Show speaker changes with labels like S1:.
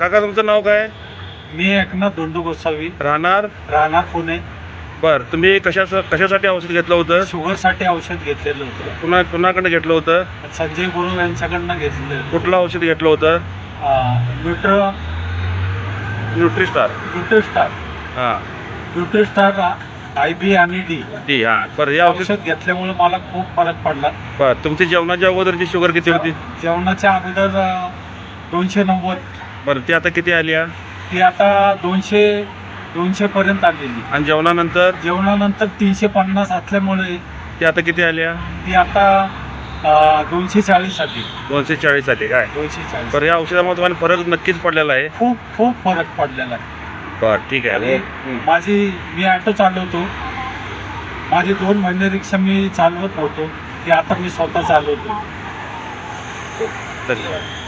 S1: काका तुमचं नाव काय?
S2: मी एकनाथ धोंडू गोसावी.
S1: राहणार?
S2: राहणार पुणे.
S1: बर तुम्ही कशा कशासाठी औषध घेतलं होतं?
S2: शुगरसाठी औषध घेतलेलं होतं.
S1: कुणा कुणाकडनं घेतलं होतं?
S2: संजय गुरु यांच्याकडनं घेतलेलं
S1: कुठलं औषध घेतलं होतं?
S2: न्यूट्र
S1: न्यूट्रिस्टार.
S2: न्यूट्रिस्टार.
S1: हां.
S2: न्यूट्रिस्टार आय बी आणि डी.
S1: ती हां. बरं हे औषध
S2: औषध घेतल्यामुळे मला खूप फरक पडला.
S1: बरं तुमची जेवणाच्या अगोदरची शुगर किती होती?
S2: जेवणाच्या अगोदर अं, दोनशे नव्वद.
S1: बरं ती आता किती आली आहे?
S2: ती आता दोनशे दोनशे पर्यंत आलेली.
S1: आणि जेवणानंतर?
S2: जेवणानंतर तीनशे पन्नास असल्यामुळे
S1: ती आता किती आली आहे?
S2: ती आता अं, दोनशे चाळीस आली.
S1: दोनशे चाळीस आली काय?
S2: दोनशे चाळीस.
S1: बरं या औषधामुळे तुम्हाला फरक नक्कीच पडलेला आहे.
S2: खूप खूप फरक पडलेला आहे.
S1: बरं ठीक आहे.
S2: आणि माझी मी ऑटो चालवतो. माझे दोन महिने रिक्षा मी चालवत होतो ती आता मी स्वतः चालवतो.
S1: धन्यवाद.